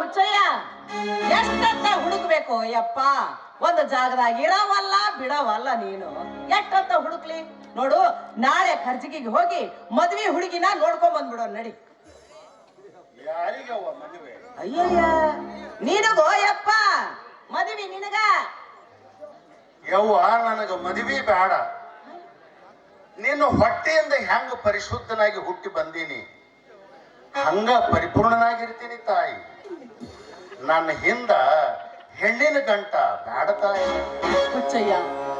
ಹುಚ್ಚಯ್ಯ. ಎಷ್ಟಂತ ಹುಡುಕ್ಬೇಕು ಯಪ್ಪ ಒಂದು ಜಾಗದಾಗ ಇರವಲ್ಲ ಬಿಡವಲ್ಲ ನೀನು. ಎಷ್ಟಂತ ಹುಡುಕ್ಲಿ? ನೋಡು ನಾಳೆ ಖರ್ಜಿಗೆ ಹೋಗಿ ಮದ್ವಿ ಹುಡುಗಿನ ನೋಡ್ಕೊಂಡ್ ಬಂದ್ಬಿಡೋ ನಡಿ. ಅಯ್ಯಯ್ಯ ನಿನಗೋ ಯಪ್ಪ ಮದ್ವಿ ನಿನಗ? ಯವ್ವ ನನಗ ಮದ್ವಿ ಬೇಡ. ನೀನು ಹೊಟ್ಟೆಯಿಂದ ಹೆಂಗ ಪರಿಶುದ್ಧನಾಗಿ ಹುಟ್ಟಿ ಬಂದೀನಿ? ಹಂಗ ಪರಿಪೂರ್ಣನಾಗಿರ್ತೀನಿ ತಾಯಿ. ನನ್ನ ಹಿಂದ ಹೆಣ್ಣಿನ ಗಂಟ ಬ್ಯಾಡತಾ ಹುಚ್ಚಯ್ಯ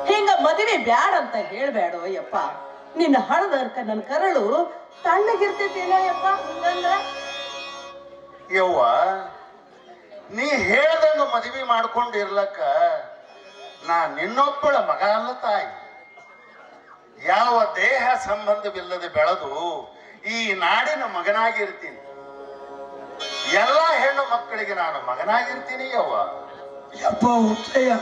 ಹಿಂಗ ಮದುವೆ ಬ್ಯಾಡ ಅಂತ ಹೇಳ್ಬೇಡೋ ಯಪ್ಪ. ನಿನ್ನ ಹಳದರ್ಕ ನನ್ನ ಕರಳು ತಣ್ಣಗಿರ್ತೈತೇನೋ ಯಪ್ಪ ಹಂಗಂದ್ರ? ಯವ್ವ ನೀ ಹೇಳ್ದಂಗ ಮದುವೆ ಮಾಡ್ಕೊಂಡು ಇರ್ಲಕ್ಕ ನಾ ನಿನ್ನೊಬ್ಬಳ ಮಗ ಅಲ್ಲ ತಾಯಿ. ಯಾವ ದೇಹ ಸಂಬಂಧವಿಲ್ಲದೆ ಬೆಳೆದು ಈ ನಾಡಿನ ಮಗನಾಗಿರ್ತೀನಿ. ಎಲ್ಲ ಹೆಣ್ಣು ಮಕ್ಕಳಿಗೆ ನಾನು ಮಗನಾಗಿರ್ತೀನಿ ಯವ್ವ. ಯಪ್ಪ ಹುಚ್ಚಯ್ಯ.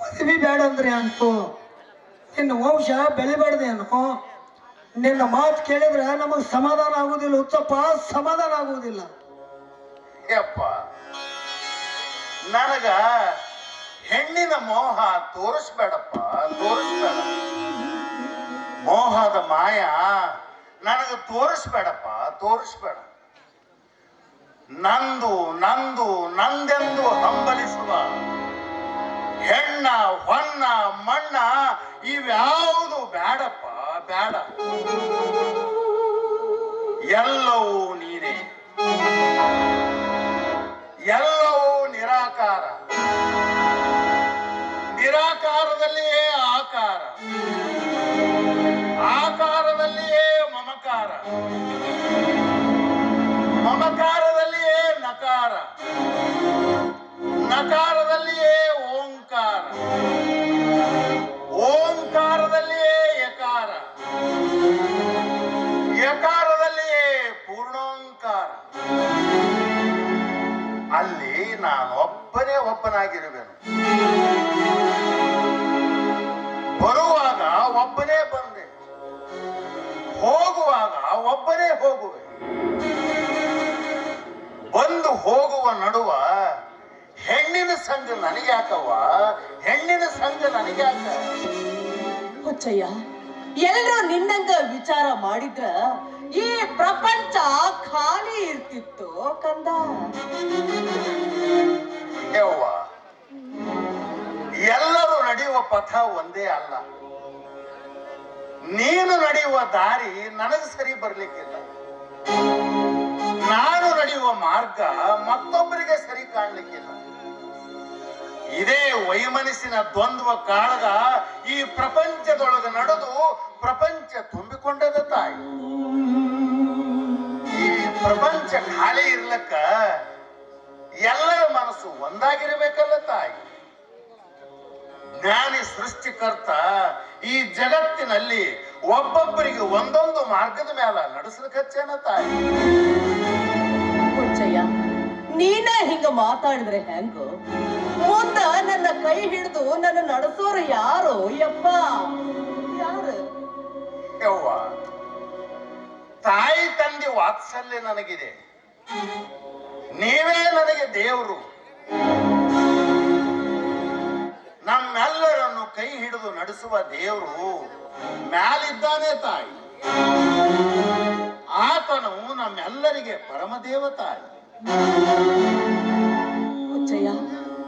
ಮದುವೆ ಬೇಡ ಅಂದ್ರೆ ಅನ್ಕೋ. ನಿನ್ನ ವಂಶ ಅನ್ಕೋ. ನಿನ್ನ ಮಾತು ಕೇಳಿದ್ರೆ ನಮಗೆ ಸಮಾಧಾನ ಆಗುದಿಲ್ಲ ಉತ್ತಪ್ಪ ಸಮಾಧಾನ ಆಗುವುದಿಲ್ಲ ಯಪ್ಪ ನನಗ ಹೆಣ್ಣಿನ ಮೋಹ ತೋರಿಸ್ಬೇಡಪ್ಪ ತೋರಿಸ್ಬೇಡ. ಮೋಹದ ಮಾಯ ನನಗೆ ತೋರಿಸ್ಬೇಡಪ್ಪ ತೋರಿಸ್ಬೇಡ. ನಂದು ನಂದು, ನಂದೆಂದು ಹಂಬಲಿಸುವ ಹೆಣ್ಣ, ಹೊನ್ನ, ಮಣ್ಣ, ಇವ್ಯಾವುದು ಬೇಡಪ್ಪ ಬೇಡ ಎಲ್ಲವೂ ನೀನೇ. ಎಲ್ಲವೂ ನಿರಾಕಾರ. ನಿರಾಕಾರದಲ್ಲಿಯೇ ಆಕಾರ. ಆಕಾರದಲ್ಲಿಯೇ ಮಮಕಾರ. ನಕಾರ. ನಕಾರದಲ್ಲಿಯೇ ಓಂಕಾರ. ಓಂಕಾರದಲ್ಲಿಯೇ ಯಕಾರ. ಯಕಾರದಲ್ಲಿಯೇ ಪೂರ್ಣೋಂಕಾರ. ಅಲ್ಲಿ ನಾನು ಒಬ್ಬನೇ ಒಬ್ಬನಾಗಿರುವೆನು. ಬರುವಾಗ ಒಬ್ಬನೇ ಬಂದೆ. ಹೋಗುವಾಗ ಒಬ್ಬನೇ ಹೋಗುವೆ. ಬಂದು ಹೋಗುವ ನಡುವ ಹೆಣ್ಣಿನ ಸಂಘ ನನಗ್ಯಾಕವ್ವ? ಹೆಣ್ಣಿನ ಸಂಘ ನನಗ್ಯಾಕ? ಹೊಚ್ಚಯ್ಯ ಎಲ್ಲರೂ ನಿನ್ನಂಗ ವಿಚಾರ ಮಾಡಿದ್ರ ಈ ಪ್ರಪಂಚ ಖಾಲಿ ಇರ್ತಿತ್ತು ಕಂದ. ಯವ್ವ ಎಲ್ಲರೂ ನಡೆಯುವ ಪಥ ಒಂದೇ ಅಲ್ಲ. ನೀನು ನಡೆಯುವ ದಾರಿ ನನಗೆ ಸರಿ ಬರ್ಲಿಕ್ಕಿಲ್ಲ. ನಾನು ನಡೆಯುವ ಮಾರ್ಗ ಮತ್ತೊಬ್ಬರಿಗೆ ಸರಿ ಕಾಣಲಿಕ್ಕಿಲ್ಲ. ಇದೇ ವೈಮನಸ್ಸಿನ ದ್ವಂದ್ವ ಕಾಳಗ ಈ ಪ್ರಪಂಚದೊಳಗೆ ನಡೆದು ಪ್ರಪಂಚ ತುಂಬಿಕೊಂಡದ ತಾಯಿ. ಈ ಪ್ರಪಂಚ ಖಾಲಿ ಇರ್ಲಕ್ಕ ಎಲ್ಲರ ಮನಸ್ಸು ಒಂದಾಗಿರಬೇಕಲ್ಲ ತಾಯಿ. ಜ್ಞಾನಿ ಸೃಷ್ಟಿಕರ್ತ ಈ ಜಗತ್ತಿನಲ್ಲಿ ಒಬ್ಬೊಬ್ಬರಿಗೆ ಒಂದೊಂದು ಮಾರ್ಗದ ಮೇಲೆ ನಡೆಸಲಿಕ್ಕಚ್ಚೇನ ತಾಯಿ. ಮಾತಾಡಿದ್ರೆ ಹೆಂಗು? ಮುಂದ ನನ್ನ ಕೈ ಹಿಡಿದು ನನ್ನ ನಡೆಸೋರು ಯಾರು ಯಪ್ಪ? ಯಾರು? ಯವ್ವ, ತಾಯಿ ತಂದೆ ವಾತ್ಸಲ್ಯ ನನಗಿದೆ. ನೀವೇ ನನಗೆ ದೇವರು. ನಮ್ಮೆಲ್ಲರನ್ನು ಕೈ ಹಿಡಿದು ನಡೆಸುವ ದೇವರು ಮ್ಯಾಲಿದ್ದಾನೆ ತಾಯಿ. ಆತನು ನಮ್ಮೆಲ್ಲರಿಗೆ ಪರಮದೇವ ತಾಯಿ. ಹುಚ್ಚಯ್ಯ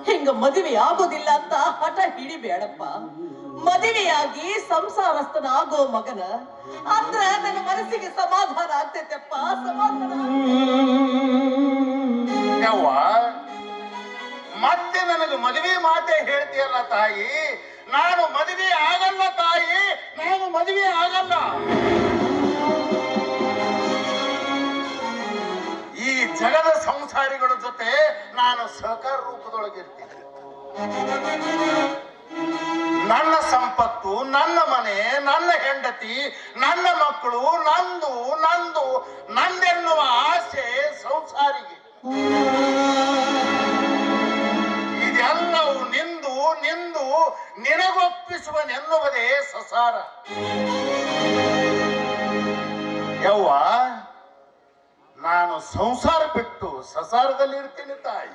ಹಿಂಗ ಮದುವೆ ಆಗೋದಿಲ್ಲ ಅಂತ ಹಠ ಹಿಡಿಬೇಡಪ್ಪ. ಮದುವೆಯಾಗಿ ಸಂಸಾರಸ್ಥನಾಗೋ ಮಗನ ಅಂದ್ರ ನನ್ನ ಮನಸ್ಸಿಗೆ ಸಮಾಧಾನ ಆಗ್ತೈತೆಪ್ಪ, ಸಮಾಧಾನ ಮತ್ತೆ ನನಗೆ ಮದುವೆ ಮಾತೆ ಹೇಳ್ತೀಯಲ್ಲ ತಾಯಿ? ನಾನು ಮದುವೆ ಆಗಲ್ಲ ತಾಯಿ, ನಾನು ಮದುವೆ ಆಗಲ್ಲ. ಜಗದ ಸಂಸಾರಿಗಳ ಜೊತೆ ನಾನು ಸಹಕಾರ ರೂಪದೊಳಗಿರ್ತೀನಿ ನನ್ನ ಸಂಪತ್ತು, ನನ್ನ ಮನೆ, ನನ್ನ ಹೆಂಡತಿ, ನನ್ನ ಮಕ್ಕಳು, ನಂದು ನಂದು, ನಂದೆನ್ನುವ ಆಸೆ ಸಂಸಾರಿಗೆ. ಇದೆಲ್ಲವೂ ನಿಂದು ನಿಂದು, ನಿನಗೊಪ್ಪಿಸುವನೆನ್ನುವುದೇ ಸಸಾರ. ಯವ್ವ ನಾನು ಸಂಸಾರ ಬಿಟ್ಟು ಸಸಾರದಲ್ಲಿ ಇರ್ತೀನಿ ತಾಯಿ.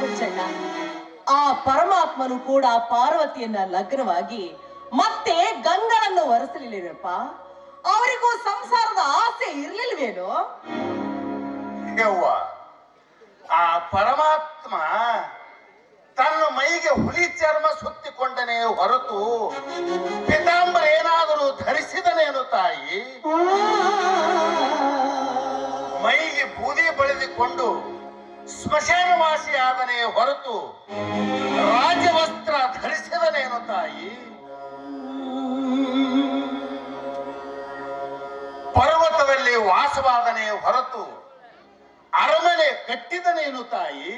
ಹುಚ್ಚಣ್ಣ ಆ ಪರಮಾತ್ಮನು ಕೂಡ ಪಾರ್ವತಿಯನ್ನ ಲಗ್ನವಾಗಿ ಮತ್ತೆ ಗಂಗನನ್ನು ವರೆಸಲಿಲ್ಲವೇನಪ್ಪ ಅವರಿಗೂ ಸಂಸಾರದ ಆಸೆ ಇರ್ಲಿಲ್ವೇನೋ? ಯವ್ವ ಆ ಪರಮಾತ್ಮ ತನ್ನ ಮೈಗೆ ಹುಲಿ ಚರ್ಮ ಸುತ್ತಿಕೊಂಡನೇ ಹೊರತು ಪಿತಾಂಬರ ಏನಾದರೂ ಧರಿಸಿದನೇನು ತಾಯಿ? ಸ್ಮಶಾನವಾಸಿ ಆದನೇ ಹೊರತು ರಾಜವಸ್ತ್ರ ಧರಿಸಿದನೇನು ತಾಯಿ. ಪರ್ವತದಲ್ಲಿ ವಾಸವಾದನೇ ಹೊರತು ಅರಮನೆ ಕಟ್ಟಿದನೇನು ತಾಯಿ.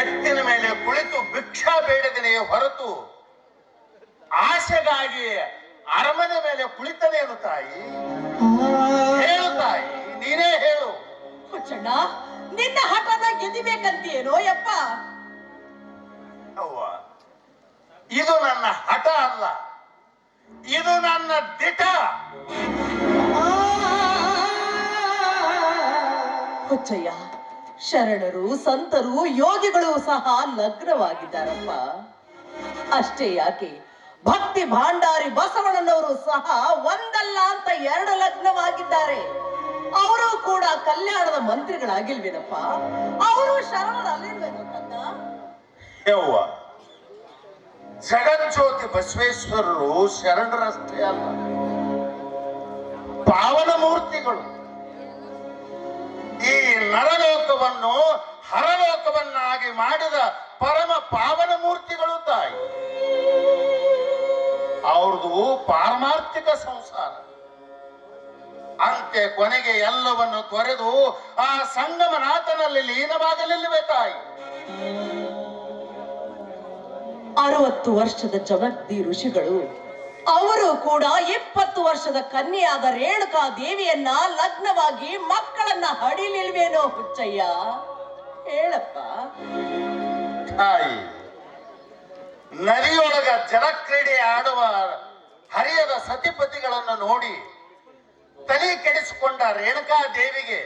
ಎತ್ತಿನ ಮೇಲೆ ಕುಳಿತು ಭಿಕ್ಷಾ ಬೇಡದನೇ ಹೊರತು ಆಶೆಗಾಗಿ ಅರಮನೆ ಮೇಲೆ ಕುಳಿತನೇನು ತಾಯಿ. ಹೇಳು ತಾಯಿ, ನೀನೇ ಹೇಳು. ಹುಚ್ಚಣ್ಣ ನಿನ್ನ ಹಠದ ಗೆದಿಬೇಕಂತೀಯೇನೋ ಯಪ್ಪ? ಇದು ನನ್ನ ಹಠ ಅಲ್ಲ. ಇದು ನನ್ನ ದಿಟ. ಹುಚ್ಚಯ್ಯ ಶರಣರು ಸಂತರು ಯೋಗಿಗಳು ಸಹ ಲಗ್ನವಾಗಿದ್ದಾರಪ್ಪ. ಅಷ್ಟೇ ಯಾಕೆ? ಭಕ್ತಿ ಭಾಂಡಾರಿ ಬಸವಣ್ಣನವರು ಸಹ ಒಂದಲ್ಲ ಅಂತ ಎರಡು ಲಗ್ನವಾಗಿದ್ದಾರೆ. ಅವರು ಕೂಡ ಕಲ್ಯಾಣದ ಮಂತ್ರಿಗಳಾಗಿಲ್ವೇನಪ್ಪ? ಅವರು ಶರಣರಲ್ಲಿರ್ಬೇಕು ಕಂದ ಜಗಜ್ಯೋತಿ ಬಸವೇಶ್ವರರು ಶರಣರಷ್ಟೇ ಅಲ್ಲ. ಪಾವನ ಮೂರ್ತಿಗಳು. ಈ ನರಲೋಕವನ್ನು ಹರಲೋಕವನ್ನಾಗಿ ಮಾಡಿದ ಪರಮ ಪಾವನ ಮೂರ್ತಿಗಳು ತಾಯಿ. ಅವ್ರದ್ದು ಪಾರಮಾರ್ಥಿಕ ಸಂಸಾರ. ಅಂತೆ ಕೊನೆಗೆ ಎಲ್ಲವನ್ನು ತೊರೆದು ಆ ಸಂಗಮನಾಥನಲ್ಲಿ ಲೀನವಾಗಲಿಲ್ಲವೇ ತಾಯಿ? ಅರವತ್ತು ವರ್ಷದ ಜಗದ್ದಿ ಋಷಿಗಳು ಅವರು ಕೂಡ ಇಪ್ಪತ್ತು ವರ್ಷದ ಕನ್ಯೆಯಾದ ರೇಣುಕಾ ದೇವಿಯನ್ನ ಲಗ್ನವಾಗಿ ಮಕ್ಕಳನ್ನ ಹಡಿಲಿಲ್ವೇನೋ ಹುಚ್ಚಯ್ಯ? ಹೇಳಪ್ಪ. ತಾಯಿ ನದಿಯೊಳಗ ಜಲಕ್ರೀಡೆ ಆಡುವ ಹರಿಯದ ಸತಿಪತಿಗಳನ್ನು ನೋಡಿ ತಲೆ ಕೆಡಿಸಿಕೊಂಡ ರೇಣುಕಾ ದೇವಿಗೆ?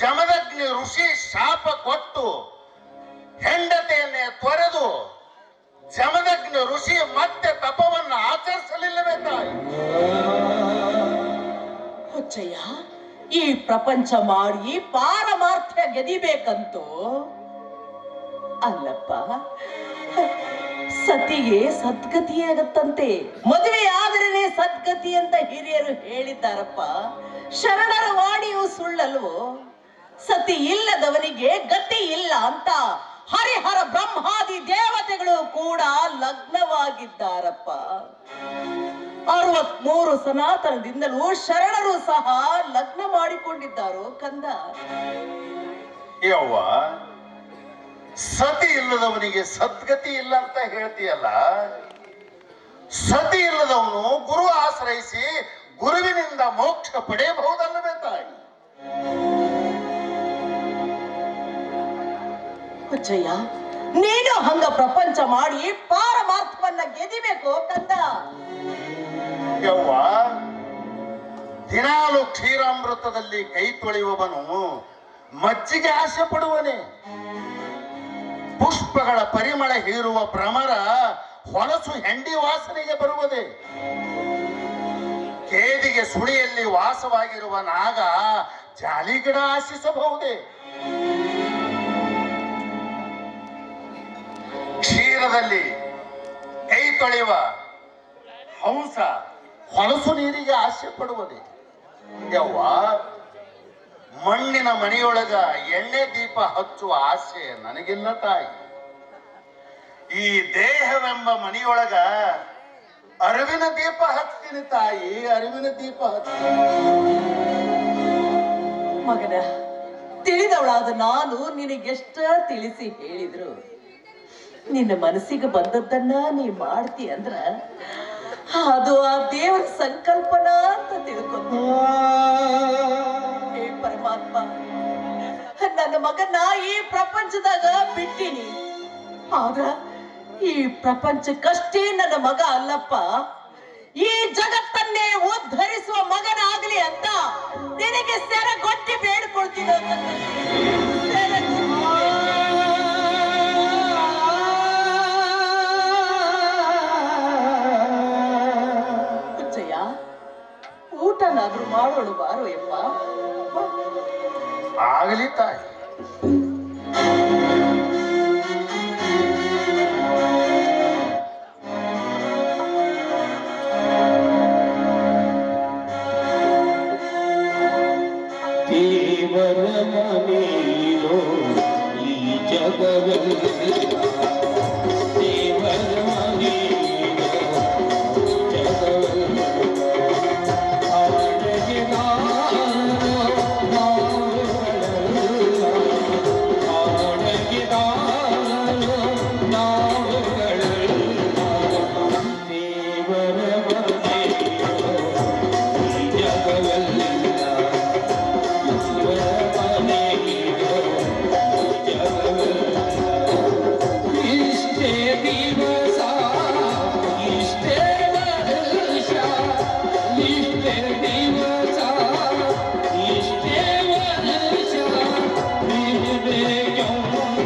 ಜಮದಗ್ನಿ ಋಷಿ ಶಾಪ ಕೊಟ್ಟು ಹೆಂಡತಿಯನ್ನೇ ತೊರೆದು ಜಮದಗ್ನಿ ಋಷಿ ಮತ್ತೆ ತಪವನ್ನು ಆಚರಿಸಲಿಲ್ಲವೇ ತಾಯಿ? ಹುಚ್ಚಯ್ಯ ಈ ಪ್ರಪಂಚ ಮಾಡಿ ಪಾರಮಾರ್ಥ್ಯ ಗೆದಿಬೇಕಂತೂ ಅಲ್ಲಪ್ಪ. ಸತಿಗೆ ಸದ್ಗತಿ ಆಗತ್ತಂತೆ. ಮದುವೆ ಆದರೇನೆ ಸದ್ಗತಿ ಅಂತ ಹಿರಿಯರು ಹೇಳಿದ್ದಾರಪ್ಪ. ಶರಣರ ವಾಣಿಯು ಸುಳ್ಳಲ್ವೋ? ಸತಿ ಇಲ್ಲದವನಿಗೆ ಗತಿ ಇಲ್ಲ ಅಂತ ಹರಿಹರ ಬ್ರಹ್ಮಾದಿ ದೇವತೆಗಳು ಕೂಡ ಲಗ್ನವಾಗಿದ್ದಾರಪ್ಪ. ಅರವತ್ಮೂರು ಸನಾತನದಿಂದಲೂ ಶರಣರು ಸಹ ಲಗ್ನ ಮಾಡಿಕೊಂಡಿದ್ದಾರೋ ಕಂದ? ಯವ್ವ ಸತಿ ಇಲ್ಲದವನಿಗೆ ಸದ್ಗತಿ ಇಲ್ಲ ಅಂತ ಹೇಳ್ತೀಯಲ್ಲ ಸತಿ ಇಲ್ಲದವನು ಗುರು ಆಶ್ರಯಿಸಿ ಗುರುವಿನಿಂದ ಮೋಕ್ಷ ಪಡೆಯಬಹುದಲ್ಲವೇ ತಾಯಿ. ಹುಚ್ಚಯ್ಯ ನೀನು ಹಂಗ ಪ್ರಪಂಚ ಮಾಡಿ ಪಾರಮಾರ್ಥವನ್ನ ಗೆದಿಬೇಕು ಕಂದ ಯವ್ವ ದಿನಾಲು ಕ್ಷೀರಾಮೃತದಲ್ಲಿ ಕೈ ತೊಳೆಯುವವನು ಮಜ್ಜಿಗೆ ಆಸೆ ಪಡುವನೆ. ಪುಷ್ಪಗಳ ಪರಿಮಳ ಹೀರುವ ಭ್ರಮರ ಹೊಲಸು ಹೆಂಡಿ ವಾಸನೆಗೆ ಬರುವುದೇ? ಕೇದಿಗೆ ಸುಳಿಯಲ್ಲಿ ವಾಸವಾಗಿರುವ ನಾಗ ಜಾಲಿಗಿಡ ಆಶಿಸಬಹುದೇ? ಕ್ಷೀರದಲ್ಲಿ ಕೈ ತೊಳೆಯುವ ಹಂಸ ಹೊಲಸು ನೀರಿಗೆ ಆಸೆ ಪಡುವುದೇ ಯವ್ವ ಮಣ್ಣಿನ ಮನೆಯೊಳಗ ಎಣ್ಣೆ ದೀಪ ಹಚ್ಚುವ ಆಸೆ ನನಗಿಲ್ಲ ತಾಯಿ. ಈ ದೇಹವೆಂಬ ಮನೆಯೊಳಗ ಅರಿವಿನ ದೀಪ ಹಚ್ತೀನಿ ತಾಯಿ ಅರಿವಿನ ದೀಪ ಹಚ್ತೀನಿ. ಮಗನ ತಿಳಿದವಳಾದ ನಾನು ನಿನಗೆಷ್ಟ ತಿಳಿಸಿ ಹೇಳಿದ್ರು. ನಿನ್ನ ಮನಸ್ಸಿಗೆ ಬಂದದ್ದನ್ನ ನೀ ಮಾಡ್ತಿ ಅಂದ್ರ ಅದು ಆ ದೇವರ ಸಂಕಲ್ಪನಾ ಅಂತ ತಿಳ್ಕೊಂಡು. ನನ್ನ ಮಗನ ಈ ಪ್ರಪಂಚದಾಗ ಬಿಟ್ಟಿನಿ. ಆದ್ರ ಈ ಪ್ರಪಂಚಕ್ಕಷ್ಟೇ ನನ್ನ ಮಗ ಅಲ್ಲಪ್ಪ. ಈ ಜಗತ್ತನ್ನೇ ಉದ್ಧರಿಸುವ ಮಗನಾಗ್ಲಿ ಅಂತ ನಿನಗೆ ಸೆರ ಕೊಟ್ಟಿ ಬೇಡ್ಕೊಳ್ತೀನಿ ಊಟನಾದ್ರೂ ಮಾಡೋಳು ಬಾರೋ ಯಪ್ಪ. ಆಗಲಿ ತಾಯಿ. జగమే ఈ జగమే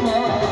没有